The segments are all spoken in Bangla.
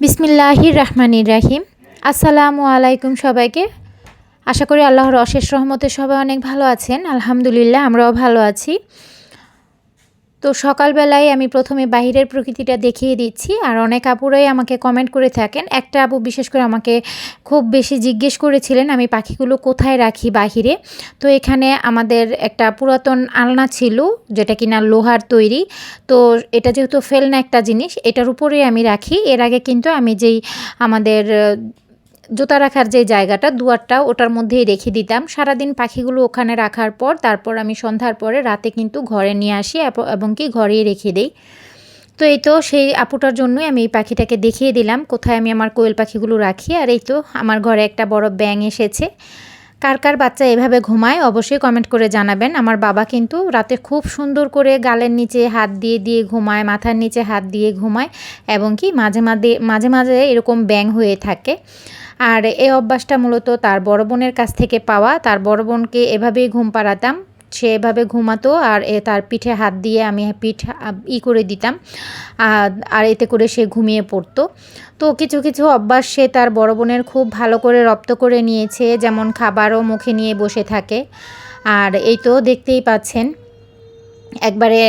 বিসমিল্লাহির রহমানির রাহিম। আসসালামু আলাইকুম সবাইকে। আশা করি আল্লাহর অশেষ রহমতে সবাই অনেক ভালো আছেন। আলহামদুলিল্লাহ, আমরাও ভালো আছি। তো সকালবেলায় আমি প্রথমে বাহিরের প্রকৃতিটা দেখিয়ে দিচ্ছি আর অনেক আপুরাই আমাকে কমেন্ট করে থাকেন। একটা আপু বিশেষ করে আমাকে খুব বেশি জিজ্ঞেস করেছিলেন, আমি পাখিগুলো কোথায় রাখি বাহিরে? তো এখানে আমাদের একটা পুরাতন আলনা ছিল, যেটা কিনা লোহার তৈরি। তো এটা যেহেতু ফেলনা একটা জিনিস, এটার উপরেই আমি রাখি। এর আগে কিন্তু আমি যেই আমাদের জুতা রাখার যে জায়গাটা, দুয়ারটা ওটার মধ্যেই রেখে দিতাম। সারাদিন পাখিগুলো ওখানে রাখার পর, তারপর আমি সন্ধ্যার পরে রাতে কিন্তু ঘরে নিয়ে আসি এবং কি ঘরেই রেখে দিই। তো এই তো সেই আপুটার জন্যই আমি এই পাখিটাকে দেখিয়ে দিলাম, কোথায় আমি আমার কোয়েল পাখিগুলো রাখি। আর এই তো আমার ঘরে একটা বড় ব্যাং এসেছে। কার কার বাচ্চা এভাবে ঘুমায় অবশ্যই কমেন্ট করে জানাবেন। আমার বাবা কিন্তু রাতে খুব সুন্দর করে গালের নিচে হাত দিয়ে দিয়ে ঘুমায়, মাথার নিচে হাত দিয়ে ঘুমায়, এবং কি মাঝে মাঝে মাঝে মাঝে এরকম ব্যাং হয়ে থাকে। আর এই অভ্যাসটা মূলত তার বড় বোনের কাছ থেকে পাওয়া। তার বড় বোনকে এভাবেই ঘুম পাড়াতাম। সে এভাবে ঘুমাতো আর এ তার পিঠে হাত দিয়ে আমি পিঠ ই করে দিতাম। আর এতে করে সে ঘুমিয়ে পড়তো। তো কিছু কিছু অভ্যাস সে তার বড় বোনের খুব ভালো করে রপ্ত করে নিয়েছে, যেমন খাবারও মুখে নিয়ে বসে থাকে। আর এই তো দেখতেই পাচ্ছেন, একবারে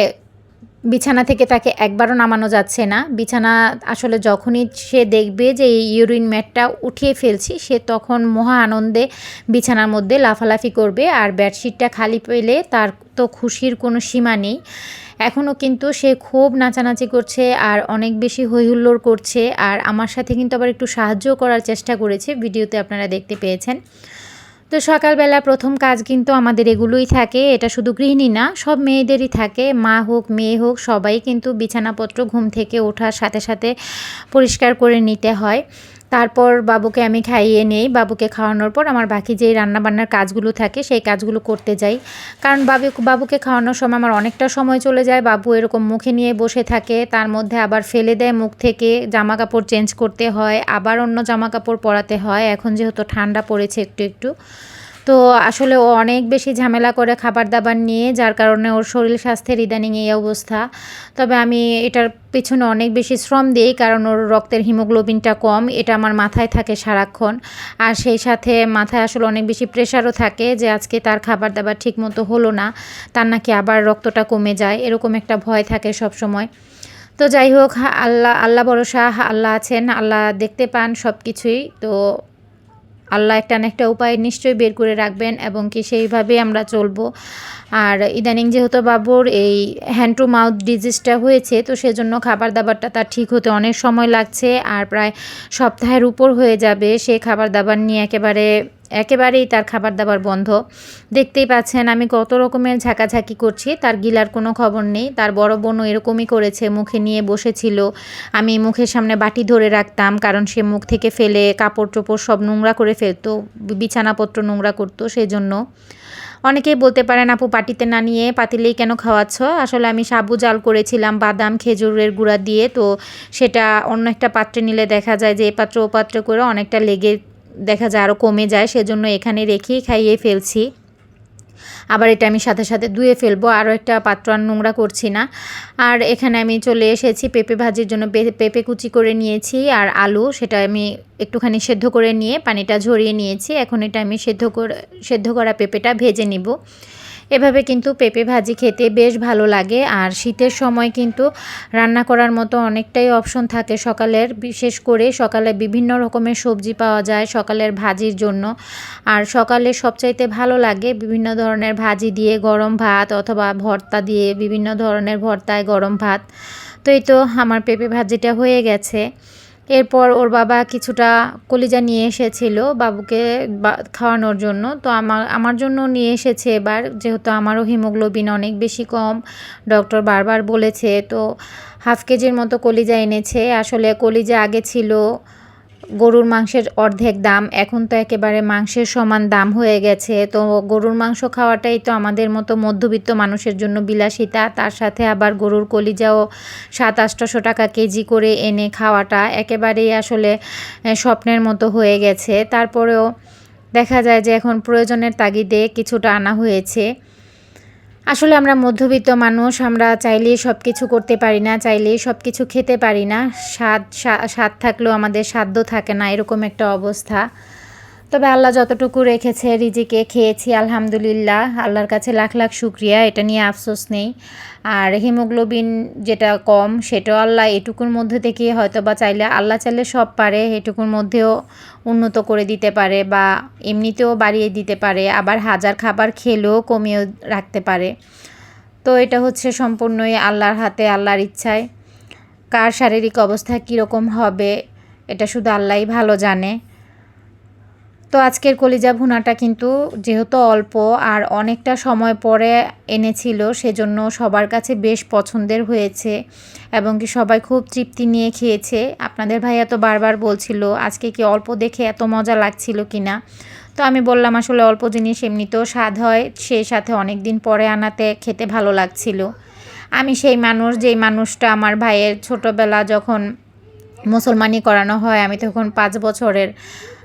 বিছানা থেকে তাকে একবারও নামানো যাচ্ছে না। বিছানা আসলে যখনই সে দেখবে যে এই ইউরিন ম্যাটটা উঠিয়ে ফেলছি, সে তখন মহা আনন্দে বিছানার মধ্যে লাফালাফি করবে আর বেডশিটটা খালি পেলে তার তো খুশির কোনো সীমা নেই। এখনও কিন্তু সে খুব নাচানাচি করছে আর অনেক বেশি হৈহুল্লোড় করছে আর আমার সাথে কিন্তু আবার একটু সাহায্য করার চেষ্টা করেছে, ভিডিওতে আপনারা দেখতে পেয়েছেন। তো সকালবেলা প্রথম কাজ কিন্তু আমাদের এগুলোই থাকে। এটা শুধু গৃহিণী না, সব মেয়েদেরই থাকে। মা হোক, মেয়ে হোক, সবাই কিন্তু বিছানাপত্র ঘুম থেকে ওঠার সাথে সাথে পরিষ্কার করে নিতে হয়। তারপর বাবুকে আমি খাইয়ে নেই। বাবুকে খাওয়ানোর পর আমার বাকি যেই রান্নাবান্নার কাজগুলো থাকে সেই কাজগুলো করতে যাই। কারণ বাবু, বাবুকে খাওয়ানোর সময় আমার অনেকটা সময় চলে যায়। বাবু এরকম মুখে নিয়ে বসে থাকে, তার মধ্যে আবার ফেলে দেয় মুখ থেকে। জামা কাপড় চেঞ্জ করতে হয়, আবার অন্য জামা কাপড় পরাতে হয়। এখন যেহেতু ঠান্ডা পড়েছে একটু একটু। তো আসলে ও অনেক বেশি ঝামেলা করে খাবার দাবার নিয়ে, যার কারণে ওর শরীর স্বাস্থ্যের ইদানিং এই অবস্থা। তবে আমি এটার পেছনে অনেক বেশি শ্রম দিই, কারণ ওর রক্তের হিমোগ্লোবিনটা কম, এটা আমার মাথায় থাকে সারাক্ষণ। আর সেই সাথে মাথায় আসলে অনেক বেশি প্রেশারও থাকে যে আজকে তার খাবার দাবার ঠিক মতো হলো না, তার নাকি আবার রক্তটা কমে যায়, এরকম একটা ভয় থাকে সব সময় তো যাই হোক, আল্লাহ আল্লাহ ভরসা, আল্লাহ আছেন, আল্লাহ দেখতে পান সব কিছুই তো আল্লাহ একটা না একটা উপায় নিশ্চয়ই বের করে রাখবেন এবং কি সেইভাবে আমরা চলবো। আর ইদানিং যেহেতু বাবুর এই হ্যান্ড টু মাউথ ডিজিজটা হয়েছে, তো সেজন্য খাবার দাবারটা তার ঠিক হতে অনেক সময় লাগছে আর প্রায় সপ্তাহের উপর হয়ে যাবে সে খাবার দাবার নিয়ে একেবারে একেবারেই তার খাবার দাবার বন্ধ। দেখতেই পাচ্ছেন আমি কত রকমের ঝাঁকাঝাঁকি করছি, তার গিলার কোনো খবর নেই, তার বড় বোনও এরকমই করেছে, মুখে নিয়ে বসেছিল। আমি মুখের সামনে বাটি ধরে রাখতাম, কারণ সে মুখ থেকে ফেলে কাপড় চোপড় সব নোংরা করে ফেলতো, বিছানাপত্র নোংরা করতো সেই জন্য অনেকেই বলতে পারেন, আপু পাটিতে না নিয়ে পাতিলেই কেন খাওয়াচ্ছ? আসলে আমি সাবু জাল করেছিলাম, বাদাম, খেজুরের গুঁড়া দিয়ে, তো সেটা অন্য একটা পাত্রে নিলে দেখা যায় যে এ পাত্র ও পাত্র করে অনেকটা লেগে দেখা যায় আরও কমে যায়, সেজন্য এখানে রেখেই খাইয়ে ফেলছি। আবার এটা আমি সাথে সাথে ধুয়ে ফেলব আরও একটা পাত্র আর নোংরা করছি না। আর এখানে আমি চলে এসেছি, পেঁপে ভাজির জন্য পেঁপে কুচি করে নিয়েছি আর আলু, সেটা আমি একটুখানি সেদ্ধ করে নিয়ে পানিটা ঝরিয়ে নিয়েছি। এখন এটা আমি সেদ্ধ করে, সেদ্ধ করা পেঁপেটা ভেজে নিব। এভাবে কিন্তু পেঁপে ভাজি খেতে বেশ ভালো লাগে। আর শীতের সময় কিন্তু রান্না করার মতো অনেকটাই অপশন থাকে। সকালের বিশেষ করে সকালে বিভিন্ন রকমের সবজি পাওয়া যায় সকালের ভাজির জন্য। আর সকালে সবচাইতে ভালো লাগে বিভিন্ন ধরনের ভাজি দিয়ে গরম ভাত অথবা ভর্তা দিয়ে বিভিন্ন ধরনের ভর্তায় গরম ভাত। তো এই তো আমার পেঁপে ভাজিটা হয়ে গেছে। এরপর ওর বাবা কিছুটা কলিজা নিয়ে এসেছিল বাবুকে খাওয়ানোর জন্য। তো আমার আমার জন্য নিয়ে এসেছে এবার, যেহেতু আমারও হিমোগ্লোবিন অনেক বেশি কম, ডক্টর বারবার বলেছে। তো হাফ কেজির মতো কলিজা এনেছে। আসলে কলিজা আগে ছিল গরুর মাংসের অর্ধেক দাম, এখন তো একেবারে মাংসের সমান দাম হয়ে গেছে। তো গরুর মাংস খাওয়াটাই তো আমাদের মতো মধ্যবিত্ত মানুষের জন্য বিলাসিতা। তার সাথে আবার গরুর কলিজাও সাত আটশোশো টাকা কেজি করে এনে খাওয়াটা একেবারেই আসলে স্বপ্নের মতো হয়ে গেছে। তারপরেও দেখা যায় যে এখন প্রয়োজনের তাগিদে কিছুটা আনা হয়েছে। আসলে আমরা মধ্যবিত্ত মানুষ, আমরা চাইলে সব কিছু করতে পারি না চাইলে সব কিছু খেতে পারি না। স্বাদ, স্বা- স্বাদ থাকলেও আমাদের সাধ্য থাকে না, এরকম একটা অবস্থা। তবে আল্লাহ যতটুকু রেখেছে রিজিকে খেয়েছি, আলহামদুলিল্লাহ। আল্লাহর কাছে লাখ লাখ শুক্রিয়া, এটা নিয়ে আফসোস নেই। আর হিমোগ্লোবিন যেটা কম, সেটাও আল্লাহ এটুকুর মধ্যে থেকে হয়তো বা চাইলে, আল্লাহ চাইলে সব পারে, এটুকুর মধ্যেও উন্নত করে দিতে পারে বা এমনিতেও বাড়িয়ে দিতে পারে, আবার হাজার খাবার খেলেও কমিয়েও রাখতে পারে। তো এটা হচ্ছে সম্পূর্ণই আল্লাহর হাতে, আল্লাহর ইচ্ছায়। কার শারীরিক অবস্থা কীরকম হবে, এটা শুধু আল্লাহই ভালো জানে। তো আজকের কলিজা ভুনাটা কিন্তু যেহেতু অল্প আর অনেকটা সময় পরে এনেছিল, সেজন্য সবার কাছে বেশ পছন্দের হয়েছে এবং কি সবাই খুব তৃপ্তি নিয়ে খেয়েছে। আপনাদের ভাইয়া তো বারবার বলছিল, আজকে কি অল্প দেখে এত মজা লাগছিল কি না তো আমি বললাম, আসলে অল্প জিনিস এমনিতেও স্বাদ হয় সেই সাথে অনেক দিন পরে আনাতে খেতে ভালো লাগছিল। আমি সেই মানুষ, যেই মানুষটা আমার ভাইয়ের ছোটোবেলা যখন মুসলমানি করানো হয়, আমি তখন পাঁচ বছরের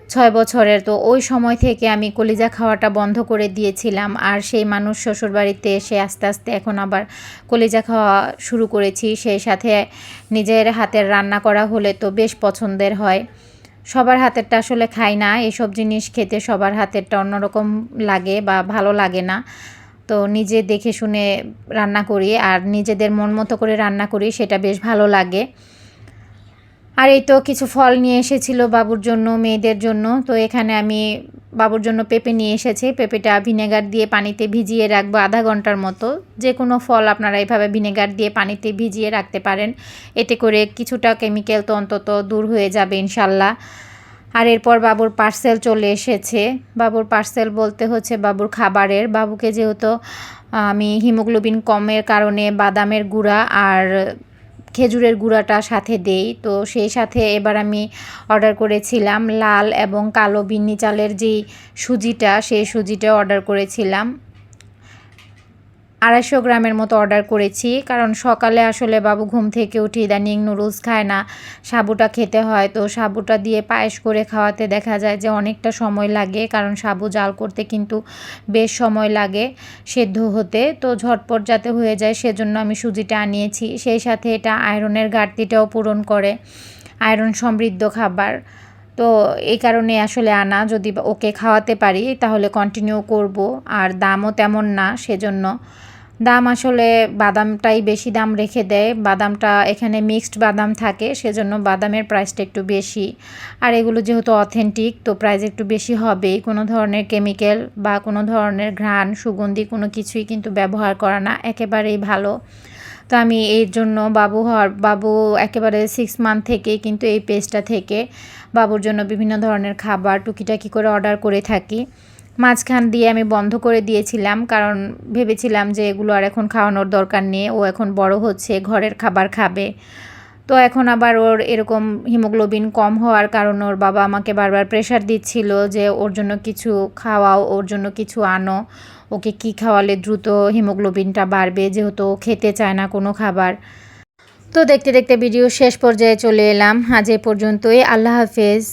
ছয় বছরের। তো ওই সময় থেকে আমি কলিজা খাওয়াটা বন্ধ করে দিয়েছিলাম। আর সেই মানুষ শ্বশুরবাড়িতে এসে আস্তে আস্তে এখন আবার কলিজা খাওয়া শুরু করেছি। সেই সাথে নিজের হাতের রান্না করা হলে তো বেশ পছন্দের হয়। সবার হাতেরটা আসলে খাই না। এসব জিনিস খেতে সবার হাতেরটা অন্যরকম লাগে বা ভালো লাগে না। তো নিজে দেখে শুনে রান্না করি। আর নিজেদের মন মতো করে রান্না করি, সেটা বেশ ভালো লাগে। আর এই তো কিছু ফল নিয়ে এসেছিল বাবুর জন্য, মেয়েদের জন্য। তো এখানে আমি বাবুর জন্য পেঁপে নিয়ে এসেছি। পেঁপেটা ভিনেগার দিয়ে পানিতে ভিজিয়ে রাখব আধা ঘণ্টার মতো। যে কোনো ফল আপনারা এইভাবে ভিনেগার দিয়ে পানিতে ভিজিয়ে রাখতে পারেন। এতে করে কিছুটা কেমিক্যাল তো অন্তত দূর হয়ে যাবে ইনশাল্লাহ। আর এরপর বাবুর পার্সেল চলে এসেছে। বাবুর পার্সেল বলতে হচ্ছে বাবুর খাবারের। বাবুকে যেহেতু আমি হিমোগ্লোবিন কমের কারণে বাদামের গুঁড়া আর খেজুরের গুঁড়াটা সাথে দেই। তো সেই সাথে এবার আমি অর্ডার করেছিলাম লাল এবং কালো বিন্নি চালের যেই সুজিটা, সেই সুজিটা অর্ডার করেছিলাম। আড়াইশো গ্রামের মতো অর্ডার করেছি। কারণ সকালে আসলে বাবু ঘুম থেকে উঠে ইদানিং নুডলস খায় না, সাবুটা খেতে হয়। তো সাবুটা দিয়ে পায়েস করে খাওয়াতে দেখা যায় যে অনেকটা সময় লাগে। কারণ সাবু জাল করতে কিন্তু বেশ সময় লাগে সেদ্ধ হতে। তো ঝটপট যাতে হয়ে যায় সেজন্য আমি সুজিটা আনিয়েছি। সেই সাথে এটা আয়রনের ঘাটতিটাও পূরণ করে। আয়রন সমৃদ্ধ খাবার। তো এই কারণে আসলে আনা। যদি ওকে খাওয়াতে পারি তাহলে কন্টিনিউ করব। আর দামও তেমন না সেজন্য। দাম আসলে বাদামটাই বেশি দাম রেখে দেয়। বাদামটা এখানে মিক্সড বাদাম থাকে, সেজন্য বাদামের প্রাইসটা একটু বেশি। আর এগুলো যেহেতু অথেন্টিক তো প্রাইস একটু বেশি হবেই কোনো ধরনের কেমিক্যাল বা কোনো ধরনের ঘ্রাণ, সুগন্ধি কোনো কিছুই কিন্তু ব্যবহার করা না, একেবারেই ভালো। তো আমি এর জন্য বাবু হওয়ার, বাবু একেবারে সিক্স মান্থ থেকেই কিন্তু এই পেজটা থেকে বাবুর জন্য বিভিন্ন ধরনের খাবার টুকিটাকি করে অর্ডার করে থাকি। মাঝখান দিয়ে আমি বন্ধ করে দিয়েছিলাম, কারণ ভেবেছিলাম যে এগুলো আর এখন খাওয়ানোর দরকার নেই, ও এখন বড় হচ্ছে, ঘরের খাবার খাবে। তো এখন আবার ওর এরকম হিমোগ্লোবিন কম হওয়ার কারণে ওর বাবা আমাকে বারবার প্রেশার দিচ্ছিল যে ওর জন্য কিছু খাওয়াও, ওর জন্য কিছু আনো, ওকে কি খাওয়ালে দ্রুত হিমোগ্লোবিনটা বাড়বে, যেহেতু ও খেতে চায় না কোনো খাবার। তো দেখতে দেখতে ভিডিও শেষ পর্যায়ে চলে এলাম, আজ এ পর্যন্তই, আল্লাহ হাফেজ।